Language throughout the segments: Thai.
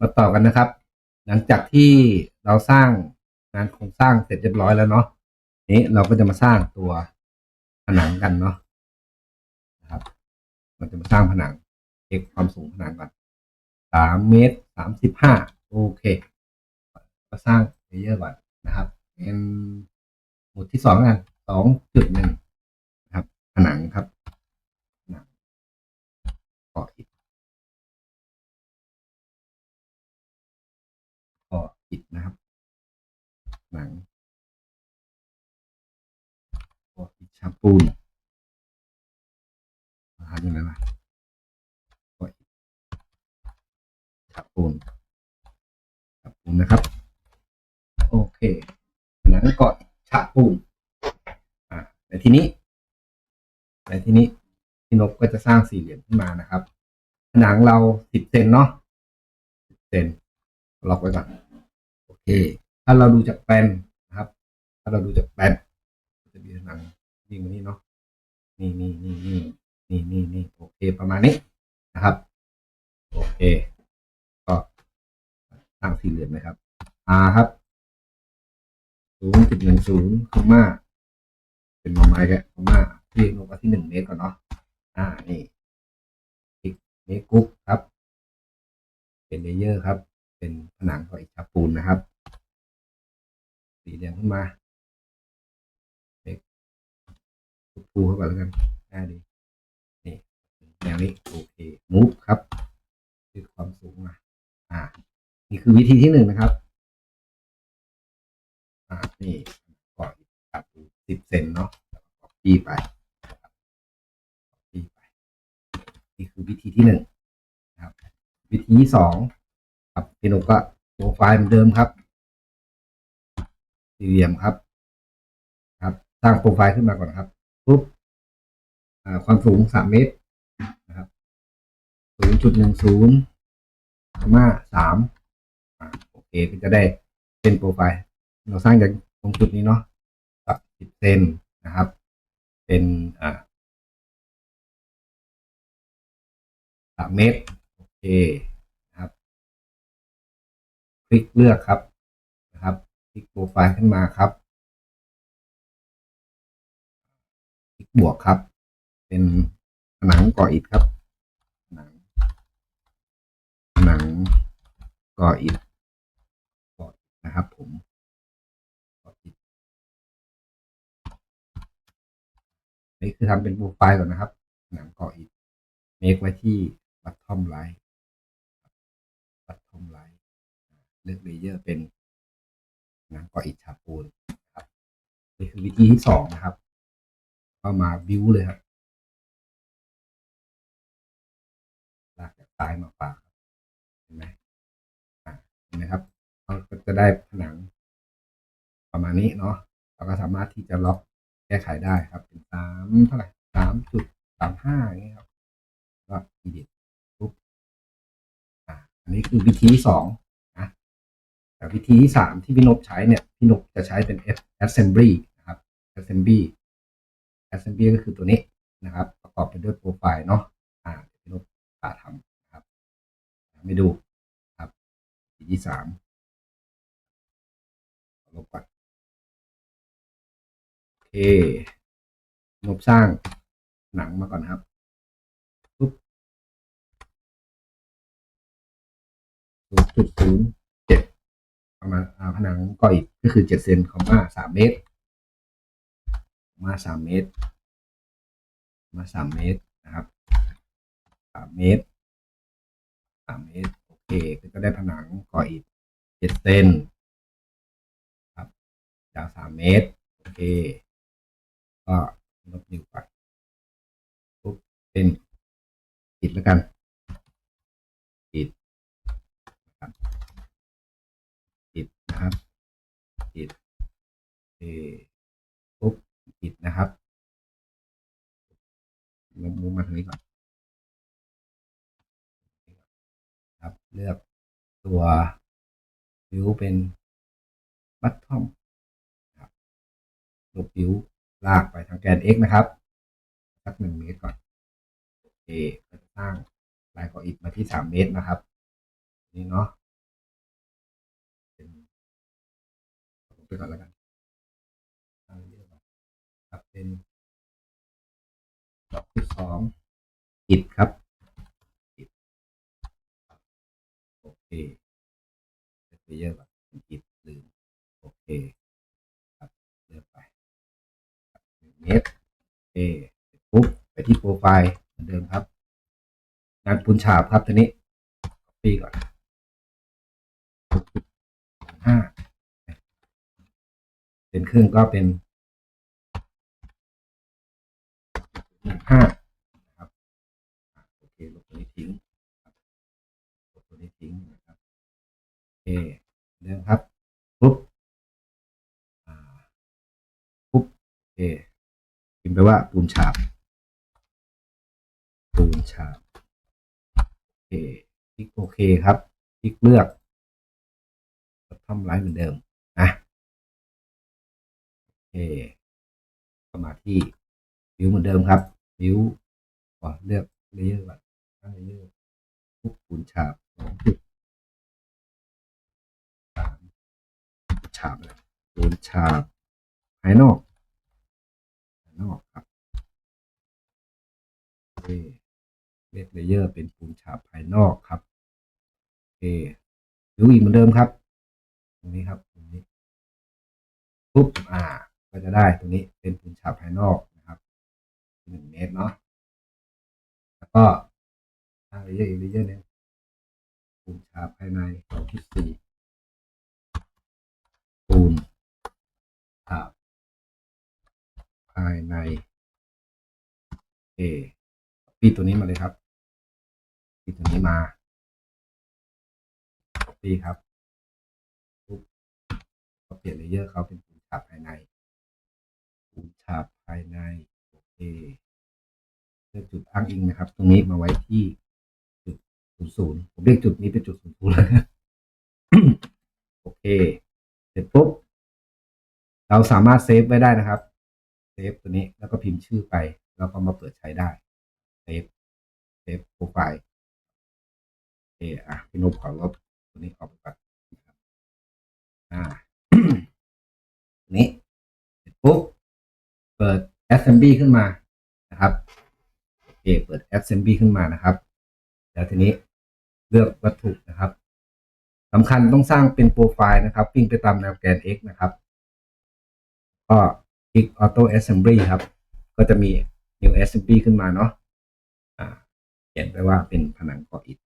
มาต่อกันนะครับ หลังจากที่เราสร้างงานโครงสร้างเสร็จเรียบร้อยแล้วเนาะนี้เราก็จะมาสร้างตัวผนังกันเนาะนะครับเราจะมาสร้างผนังเอกความสูงผนังก่อนสามเมตรสามสิบห้าโอเคก็สร้างเลเยอร์ก่อนนะครับ เป็นหมุดที่สองกันสองจุดหนึ่งนะครับ ผนังครับผนังก่ออิฐก่ออิฐนะครับ ผนังก่ออิฐชาปูนหาอยู่ไหนล่ะก่ออิฐชาปูนชาปูนนะครับ โอเคผนังก่อฉาปูนอ่าในที่นี้ในที่นี้พี่นกก็จะสร้างสี่เหลี่ยมขึ้นมานะครับผนังเราสิบเซนเนาะสิบเซนล็อกไว้ก่อนโอเค ถ้าเราดูจากแปลนนะครับ ถ้าเราดูจากแปลนจะมีผนังวิ่งมานี่เนาะนี่นี่นี่นี่นี่นี่นี่โอเคประมาณนี้นะครับ โอเค ก็สร้างสี่เหลี่ยมนะครับ R ครับศูนย์จุดหนึ่งศูนย์คอมมาเป็นมอไม้แกคอมมาที่ลงมาที่หนึ่งเมตรก่อนเนาะอ่านี่อีกเมตรกุ๊กครับ เป็นเลเยอร์ครับ เป็นผนังของอิฐปูนนะครับ สีเหลืองขึ้นมาเมตรปูเข้าไปแล้วกันได้ดีนี่แนวนี้โอเคมูฟครับคือความสูงมาอ่า นี่คือวิธีที่หนึ่งนะครับ อ่านี่ก่อนครับสิบเซนเนาะปี้ไปปี้ไป นี่คือวิธีที่หนึ่งนะครับ วิธีที่สองครับพี่นุก็โปรไฟล์เหมือนเดิมครับ สี่เหลี่ยมครับ ครับ สร้างโปรไฟล์ขึ้นมาก่อนครับปุ๊บความสูงสามเมตรนะครับศูนย์จุดหนึ่งศูนย์มาสามโอเคก็จะได้เป็นโปรไฟล์ เราสร้างจากตรงจุดนี้เนาะกับสิบเซนนะครับ เป็นอ่าสามเมตร โอเคนะครับ คลิกเลือกครับ ลิกโปรไฟล์ขึ้นมาครับคลิกบวกครับ เป็นผนังก่ออิฐครับผนังผนังก่ออิฐก่ออิฐนะครับ ผมก่ออิดนี่คือทำเป็นโปรไฟล์ก่อนนะครับหนังกาะอิฐเมคไว้ที่บัตทอมไลท์บัตทอมไลท์เลือกเลเยอร์เป็น นังเกาะอิฐฉาบปูนครับนี่คือวิธีที่สองนะครับ เข้ามาวิวเลยครับลากจากซ้ายมาขวาเห็นไหมอ่าเห็นไหมครับเราก็จะได้ผนังประมาณนี้เนาะเราก็สามารถที่จะล็อกแก้ไขได้ครับเป็นสามเท่าไหร่สามจุดสามห้าอย่างเงี้ยครับก็อีดิทปุ๊บอ่าอันนี้คือวิธีที่สอง วิธีที่สามที่พี่นกใช้เนี่ย พี่นกจะใช้เป็น assembly นะครับ assembly assembly ก็คือตัวนี้นะครับ ประกอบไปด้วยโปรไฟล์เนาะอ่าพี่นกพาทำนะครับไม่ดูครับวิธีที่สามลบก่อนโอเคนบสร้างหนังมาก่อนครับปุ๊บศูนย์จุดศูนย์ ประมาณผนังก่ออิฐก็คือเจ็ดเซนคอมมาสามเมตร มาสามเมตร มาสามเมตรนะครับสามเมตรสามเมตรโอเคก็ได้ผนังก่ออิฐเจ็ดเซนครับยาวสามเมตรโอเค ก็ลบนิ้วไปปุ๊บเป็นปิดแล้วกันปิดนะครับปิด นะครับปิดโอปุ๊บปิดนะครับลงมุมมาทางนี้ก่อนครับเลือกตัววิวเป็นบัตทอมครับลบผิวลากไปทางแกน x นะครับสักหนึ่งเมตรก่อนโอเคก็จะสร้างลายก่ออิฐมาที่สามเมตรนะครับ นี่เนาะ ไปก่อนแล้วกันตั้งเลเยอร์ก่อนครับเป็นดอกที่สองอิดครับโอเคเลเยอร์ก่อนเป็นอิดลืมโอเคครับเลือนไปหนึ่งเมตรโอเคปุ๊บไปที่โปรไฟล์เหมือนเดิมครับ งานปูนฉาบครับตัวนี้ copy ก่อนห้า เป็นครื่งก็เป็นห้านะครับโอเคลบตัวนี้ทิ้งลบตัวนี้ทิ้งนะครับโอเคเดิมครับปุ๊บปุ๊บโอเคพิมพ์ไปว่าปูนฉาบปูนฉาบโอเคคลิกโอเคครับ คลิกเลือกทำไลฟ์เหมือนเดิม เคก็มาที่วิวเหมือนเดิมครับวิวก่อนเลือกเลเยอร์ก่อนตั้งเลเยอร์ทุกปูนฉาบสองจุดสามฉาบเลยปูนฉาบภายนอกภายนอกครับโอเคเรียกเลเยอร์เป็นปูนฉาบภายนอกครับโอเคดูอีกเหมือนเดิมครับ ตรงนี้ครับตรงนี้ปุ๊บอ่า ก็จะได้ตรงนี้เป็นปูนฉาบภายนอกนะครับหนึ่งเมตรเนาะแล้วก็สร้างเลเยอร์อีกเลเยอร์หนึ่งปูนฉาบภายในดอกที่สี่ปูนฉาบภายในโอปีตัวนี้มาเลยครับปีตัวนี้มาปีครับปุ๊บก็เปลี่ยนเลเยอร์เขาเป็นปูนฉาบภายในาภายใน โอเคเลือกจุดอ้างอิงนะครับ ตรงนี้มาไว้ที่จุดศูนย์ศูนย์ผมเรียกจุดนี้เป็นจุดศูนย์ศูนย์เลยโอเค เสร็จปุ๊บ เราสามารถเซฟไว้ได้นะครับ เซฟตัวนี้แล้วก็พิมพ์ชื่อไป แล้วก็มาเปิดใช้ได้ เซฟ เซฟโปรไฟล์โอเคอะพี่นพขอลบตัวนี้ออกไปก่อนนะครับอ่านี้เสร็จปุ๊บ เปิด assembly ขึ้นมานะครับโอเคเปิด assembly ขึ้นมานะครับ แล้วทีนี้เลือกวัตถุนะครับสำคัญต้องสร้างเป็นโปรไฟล์นะครับวิ่งไปตามแนวแกน x นะครับ ก็คลิก auto assembly ครับ ก็จะมี new assembly ขึ้นมาเนาะเขียนไปว่าเป็นผนังก่ออิฐ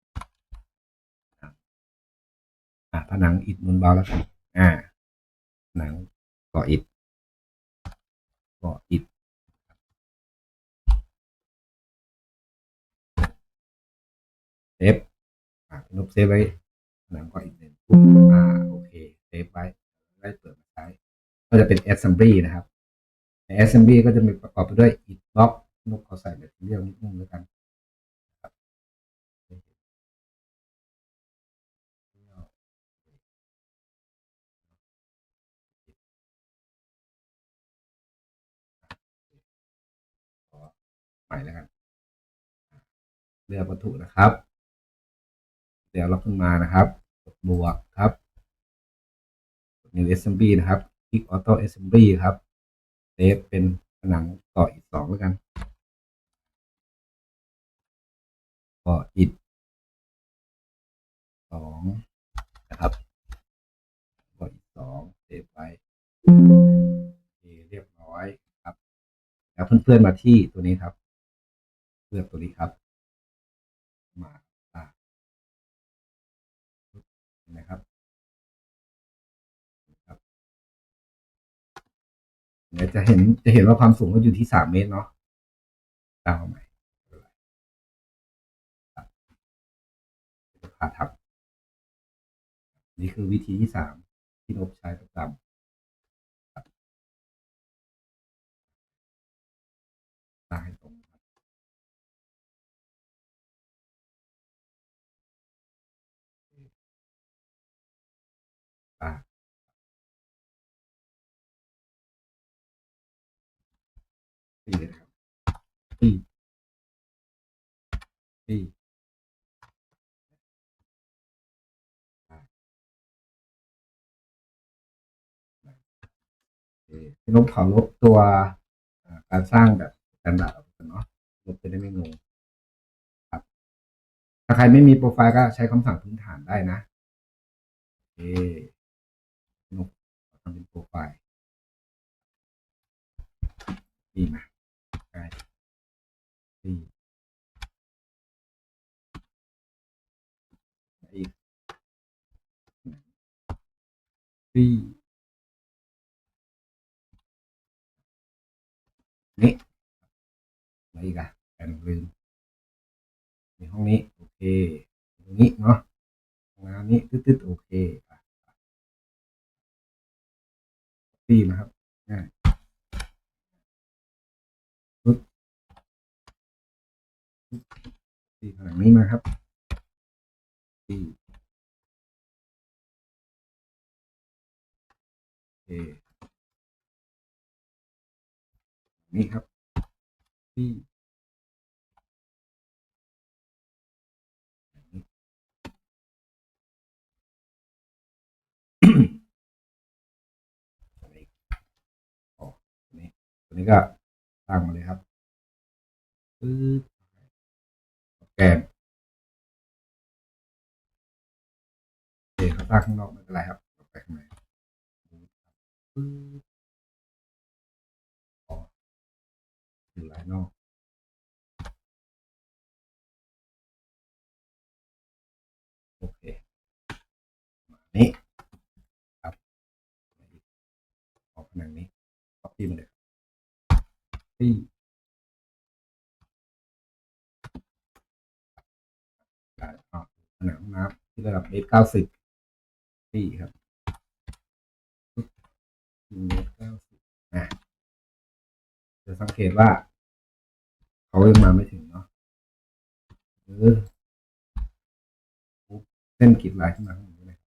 ผนังอิฐมูลเบาแล้วกันอ่าผนังก่ออิฐ ก็ออิฐเซฟอ่าพี่นบเซฟไว้หนังก็อีกหนึ่งปุ๊บอ่าโอเคเซฟไว้ได้เปิดมาใช้ก็จะเป็น assembly นะครับใน assembly ก็จะมีประกอบไปด้วยอิฐบล็อกนกขอใส่แบบเรียวนิดนึงแล้วกัน ใหม่แล้วกัน เลือกวัตถุนะครับ เดี๋ยวเราขึ้นมานะครับ กดบวกครับกด new assembly นะครับ คลิก auto assembly ครับเซฟเป็นผนังต่ออีกสองแล้วกันต่ออีกสองนะครับต่ออีกสองเซฟไว้โอเคเรียบร้อยครับแล้วเพื่อนๆมาที่ตัวนี้ครับ เลือกตัวนี้ครับ มาอ่าเห็นไหมครับครับเดี๋ยวจะเห็นจะเห็นว่าความสูงก็อยู่ที่สามเมตรเนาะตามมาใหม่ไม่เป็นไรคาทับนี่คือวิธีที่สามที่นบใช้ประจำ ตีเลยนะครับตีตีพี่นพขอลบตัวอ่าการสร้างแบบสแตนดาร์ดออกไปก่อนเนาะลบจะได้ไม่งงครับ ถ้าใครไม่มีโปรไฟล์ก็ใช้คำสั่งพื้นฐานได้นะโอเคพี่นพขอทำเป็นโปรไฟล์ดีมา ใช่ดีอีกดีนี่อะไรอีกอะแอนลืมในห้องนี้ โอเคตรงนี้เนาะห้องน้ำนี้ตึ๊ดๆโอเคอะดีนะครับ ดีผนังนี้มาครับดีโอเคนี่ครับที่ตัวนี้โอ้ตัวนี้ก็ตั้งมาเลยครับปึ๊บ นโอเคเขาตั้งข้างนอกไม่เป็นไรครับเราไปข้างในอยู่หลายนอกโอเคมานี้ครับออกผนังนี้ค o อ y มาเลยที่ ผนังน้ำที่ระดับเมตรเก้าสิบที่ครับเมตรเก้าสิบอะจะสังเกตว่า เขายังมาไม่ถึงเนาะเออปุ๊บเส้นกรีดลายขึ้นมาข้างบนเลยครับ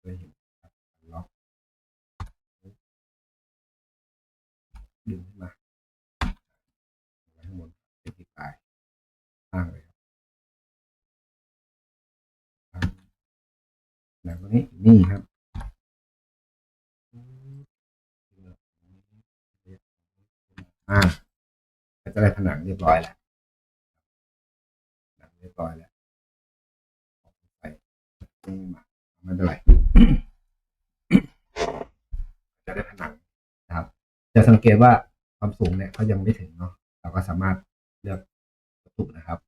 เคยเห็นครับล็อกดึงขึ้นมาไว้ข้างบนเส้นกรีดลายตั้งเลย แล้วนี้นี่ครับอ่าจะได้ผนังเรียบร้อยแล้วผนังเรียบร้อยแล้วออกไปนี่มาไม่เป็นไรจะได้ผนังนะครับ จะสังเกตว่าความสูงเนี่ยเขายังไม่ถึงเนาะเราก็สามารถเลือกวัตถุนะครับ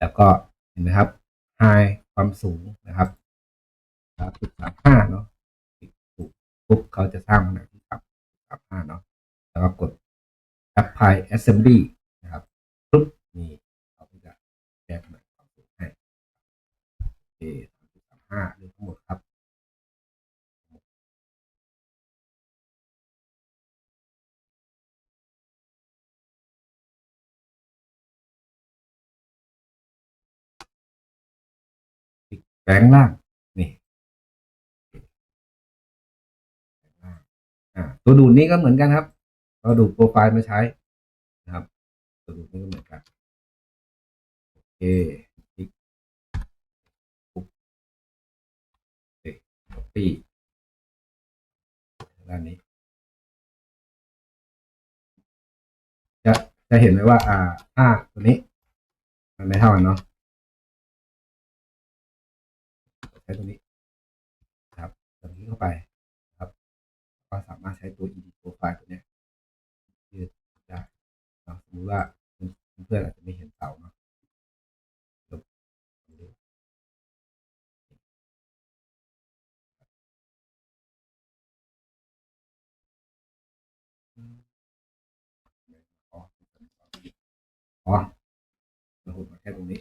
แล้วก็เห็นไหมครับ high ความสูงนะครับ สามจุดสามห้าเนาะติดถูกปุ๊บเขาจะสร้างผนังที่สามสามห้าเนาะแล้วก็กด apply assembly นะครับปุ๊บนี่เขาก็จะแก้ผนังความสูงให้โอเคสามจุดสามห้าเรื่องทั้งหมดครับแปลงล่าง ตัวดูดนี้ก็เหมือนกันครับเราดูดโปรไฟล์มาใช้นะครับ ตัวดูดนี้ก็เหมือนกันโอเคคลิกปุ๊บโอเค copy ด้านนี้ จะจะเห็นไหมว่า อ่าค่าตัวนี้ มันไม่เท่ากันเนาะใช้ตัวนี้ ครับตัวนี้เข้าไป ก็สามารถใช้ตัว edit profile ตัวเนี้ยยืดได้นะสมมติว่าเพื่อนๆอาจจะไม่เห็นเสาเนาะลบดูอ๋อเราหุดมาแค่ตรงนี้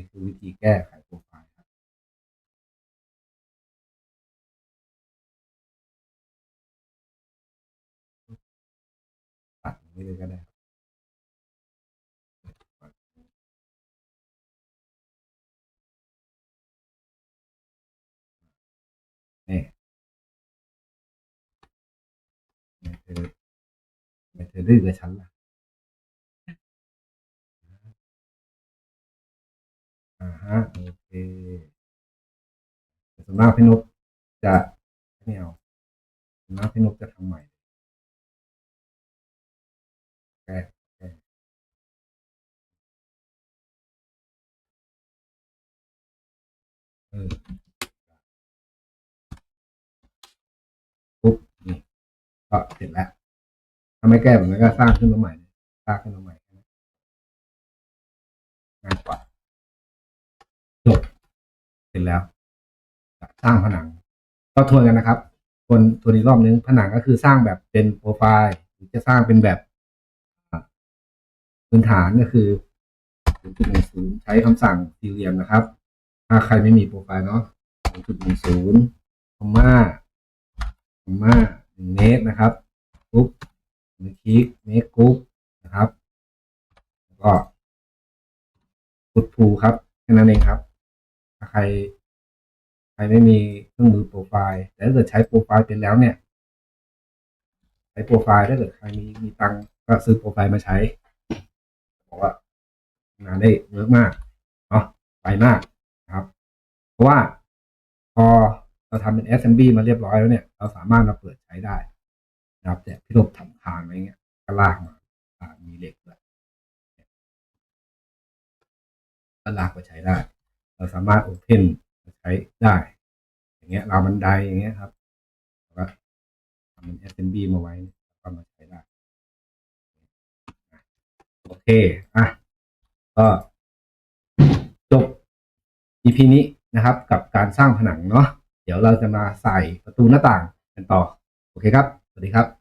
ี่คือวิธีแก้ไขโปรไฟล์ครับตัดนี้เลยก็ได้นี่ไเธอไม่เธอดื้อกับฉันล่ะ อ่าฮะโอเคแต่ส่วนมากพี่นพจะไม่เอาส่วนมากพี่นพจะทำใหม่แก้แก้เออปุ๊บนี่ก็เสร็จแล้วถ้าไม่แก้แบบนั้นก็สร้างขึ้นมาใหม่สร้างขึ้นมาใหม่ง่ายกว่า เสร็จแล้วสร้างผนัง ก็ทวนกันนะครับทวนทวนอีกรอบนึงผนังก็คือสร้างแบบเป็นโปรไฟล์หรือจะสร้างเป็นแบบพื้นฐานก็คือ0.10ใช้คำสั่งสี่เหลี่ยมนะครับ ถ้าใครไม่มีโปรไฟล์เนาะ0.10คอมมาคอมมาหนึ่งเมตรนะครับปุ๊บหรือคลิกเมคกรุ๊ปนะครับ แล้วก็กดพูครับแค่นั้นเองครับ ใคร ใครไม่มีเครื่องมือโปรไฟล์แต่ถ้าเกิดใช้โปรไฟล์เป็นแล้วเนี่ย ใช้โปรไฟล์ถ้าเกิดใครมีมีตังก็ซื้อโปรไฟล์มาใช้บอกว่างานได้เยอะมากเนาะไปมากนะครับ เพราะว่าพอเราทำเป็น SMB มาเรียบร้อยแล้วเนี่ย เราสามารถมาเปิดใช้ได้นะครับแต่พี่ลบทำคานไว้เงี้ยก็ลากมามีเหล็กด้วยก็ลากมาใช้ได้ เราสามารถโอเพนใช้ได้ อย่างเงี้ยราวบันไดอย่างเงี้ยครับแล้วก็ทำเป็น SMB มาไว้ก็มาใช้ได้โอเคอะก็จบ EP นี้นะครับ กับการสร้างผนังเนาะเดี๋ยวเราจะมาใส่ประตูหน้าต่างกันต่อ โอเคครับ สวัสดีครับ